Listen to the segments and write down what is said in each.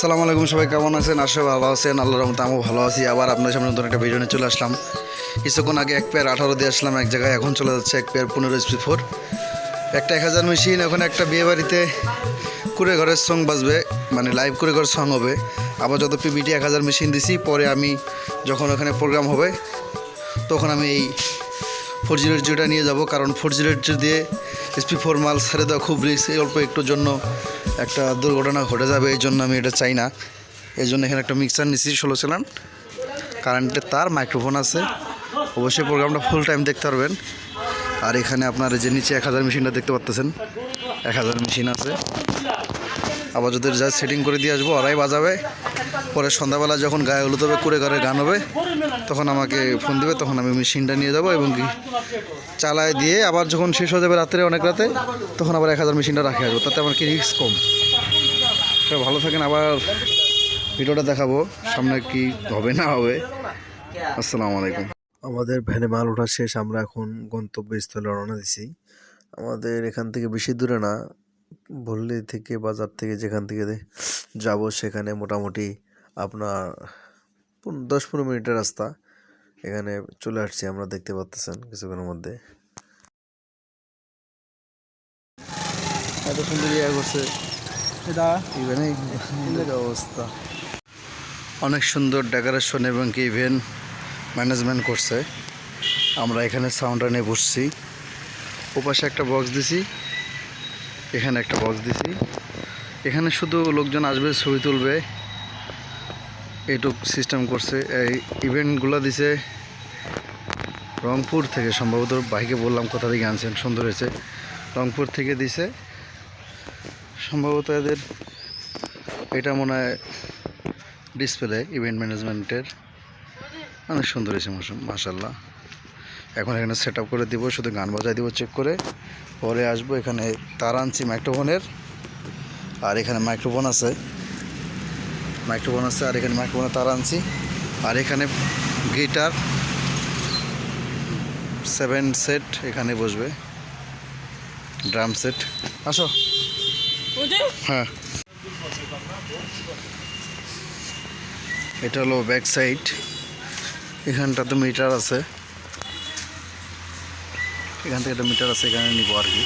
আসসালামু আলাইকুম, সবাই কেমন আছেন? আসলে ভালো আছেন আল্লাহ রহমতে আমিও ভালো আছি। আবার আপনার সামনে নতুন একটা ভিডিও নিয়ে চলে আসলাম। কিছুক্ষণ আগে এক পেয়ার আঠারো দিয়ে আসলাম, এক জায়গায় এখন চলে যাচ্ছে এক পেয়ার পনেরো এসপি ফোর একটা এক হাজার মেশিন এখন একটা বিয়ে বাড়িতে কুড়ে ঘরের সং বাজবে মানে লাইভ করে ঘর সং হবে। আবার যত পিবিটি এক হাজার মেশিন দিছি, পরে আমি যখন ওখানে প্রোগ্রাম হবে, তখন আমি এই ফোর জিরো জিরোটা নিয়ে যাব। কারণ ফোর জিরো এইট দিয়ে এসপি ফোর মাল ছেড়ে দেওয়া খুব রিস্ক অল্প একটুর জন্য একটা দুর্ঘটনা ঘটে যাবে, এই জন্য আমি এটা চাই না। এই জন্য এখানে একটা মিক্সার নিচ্ছি ষোলো চালান। কারেন্টের তার মাইক্রোফোন আছে। অবশ্যই প্রোগ্রামটা ফুল টাইম দেখতে পারবেন। আর এখানে আপনার যে নিচে এক হাজার মেশিনটা দেখতে পাচ্তেছেন এক হাজার মেশিন আছে। আবার যদি যা সেটিং করে দিয়ে আসব ওরাই বাজাবে। পরে সন্ধ্যাবেলা যখন গায়ে হলুদ হবে করে ঘরে গান হবে, তখন আমাকে ফোন দেবে, তখন আমি মেশিনটা নিয়ে যাব এবং কি চালায় দিয়ে আবার যখন শেষ হয়ে যাবে রাত্রে, অনেক রাতে, তখন আবার এক হাজার মেশিনটা রাখে আসব। তাতে আমার কি রিস্ক কম? ভালো থাকেন, আবার ভিডিওটা দেখাবো, সামনে কি হবে, না হবে। আসসালামু আলাইকুম। আমাদের ভ্যানে মাল ওঠা শেষ, আমরা এখন গন্তব্যস্থলে রওনা দিছি। আমাদের এখান থেকে বেশি দূরে না বললি থেকে বাজার থেকে যেখান থেকে যাব সেখানে মোটামুটি আপনার দশ পনেরো মিনিটের রাস্তা। এখানে চলে আসছি আমরা দেখতে পাচ্তেছেন কিছুক্ষণের মধ্যে। এত সুন্দর ইয়ে করছে। এটা? অবস্থা। অনেক সুন্দর ডেকোরেশন এবং কি ইভেন্ট ম্যানেজমেন্ট করছে। আমরা এখানে সাউন্ডটা নিয়ে বসছি। ওপাশে একটা বক্স দিছি। এখানে একটা বক্স দিছি। এখানে শুধু লোকজন আসবে, ছবি তুলবে। এইটুক সিস্টেম করছে। এই ইভেন্টগুলো দিছে রংপুর থেকে, সম্ভবত বাইকে বললাম কোথা থেকে আনছেন, সুন্দর হয়েছে। রংপুর থেকে দিছে। সম্ভবত এদের এটা মনে হয় ডিসপ্লে ইভেন্ট ম্যানেজমেন্টের অনেক সুন্দর হয়েছে মাসাল্লাহ এখন এখানে সেট আপ করে দিব শুধু গান বাজাই দিব চেক করে। পরে আসব এখানে তার আনছি মাইক্রোফোনের আর এখানে মাইক্রোফোন আছে। মাইক্রোফোন আছে আর এখানে মাইক্রোফোনের তার আনছি আর এখানে গিটার সেভেন সেট এখানে বসবে। ড্রাম সেট আসো। হ্যাঁ। এটা হলো ব্যাক সাইড এখানটাতে মিটার আছে। এখান থেকে একটা মিটার আছে, এখানে নিব আর কি।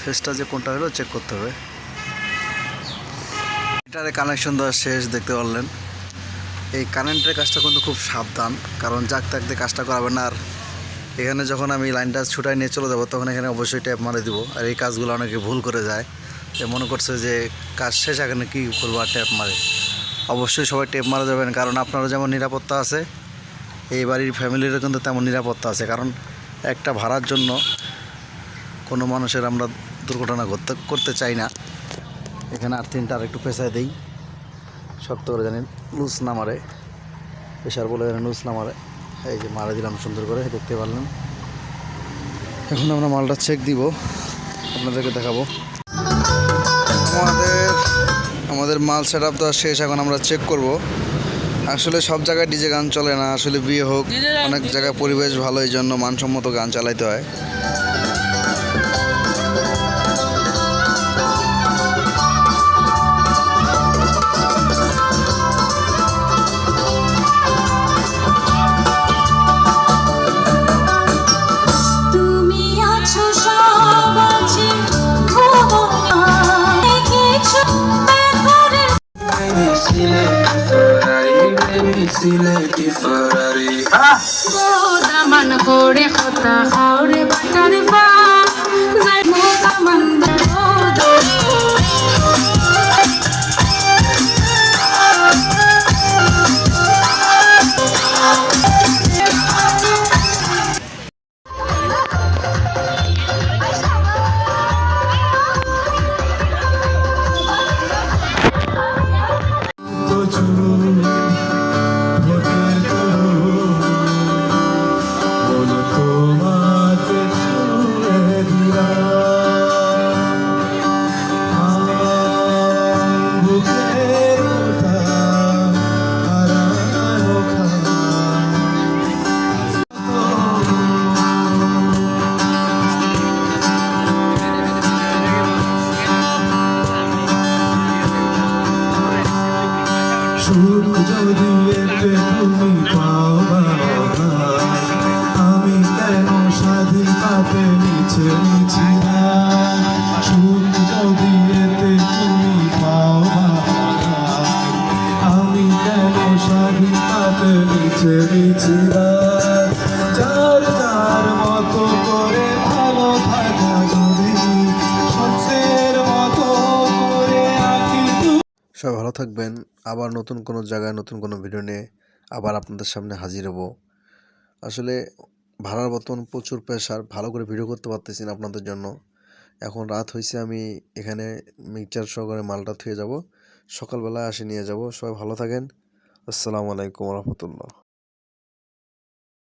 ফেসটা যে কোনটা হলো চেক করতে হবে। মিটারে কানেকশন দেওয়া শেষ, দেখতে পারলেন। এই কারেন্টের কাজটা কিন্তু খুব সাবধান, কারণ যাক তাক দিয়ে কাজটা করাবে না। আর এখানে যখন আমি লাইনটা ছুটাই নিয়ে চলে যাব, তখন এখানে অবশ্যই ট্যাপ মারে দিব। আর এই কাজগুলো অনেকে ভুল করে যায়। যে মনে করছে যে কাজ শেষ, এখানে কী করব আর ট্যাপ মারে। অবশ্যই সবাই ট্যাপ মারা যাবেন, কারণ আপনারা যেমন নিরাপত্তা আছে এই বাড়ির ফ্যামিলিরও কিন্তু তেমন নিরাপত্তা আছে। কারণ একটা ভাড়ার জন্য কোনো মানুষের আমরা দুর্ঘটনা করতে করতে চাই না। এখানে আর তিনটা আর একটু পেঁচায় দেই। শক্ত করে জানেন, লুজ না মারে। প্রেশার বলে জানেন, লুজ না মারে। এই যে মারা দিলাম, সুন্দর করে দেখতে পারলেন। এখন আমরা মালটা চেক দিব, আপনাদেরকে দেখাবো। আমাদের আমাদের মাল সেট আপ দেওয়া শেষ, এখন আমরা চেক করব। আসলে সব জায়গায় ডিজে গান চলে না। আসলে বিয়ে হোক অনেক জায়গায় পরিবেশ ভালো এই জন্য মানসম্মত গান চালাইতে হয়। দামান করে কথা খাওরে বাটার পা আমাকে তুমি পাও আমি কেন স্বাধীন পাতে নিচে নিচি না সূর্য দিয়েতে তুমি পাও আমি কেন স্বাধীন পাতে নিচে নিচি না সবাই ভালো থাকবেন। আবার নতুন কোনো জায়গায় নতুন কোনো ভিডিও নিয়ে আবার আপনাদের সামনে হাজির হব। আসলে ভাড়ার বর্তমান প্রচুর প্রেশার ভালো করে ভিডিও করতে পারতেছি না আপনাদের জন্য। এখন রাত হয়েছে আমি এখানে মিক্সচার সহকারে মালটা থুয়ে যাব। সকালবেলায় আসে নিয়ে যাব। সবাই ভালো থাকেন। আসসালামু আলাইকুম রহমতুল্লাহ।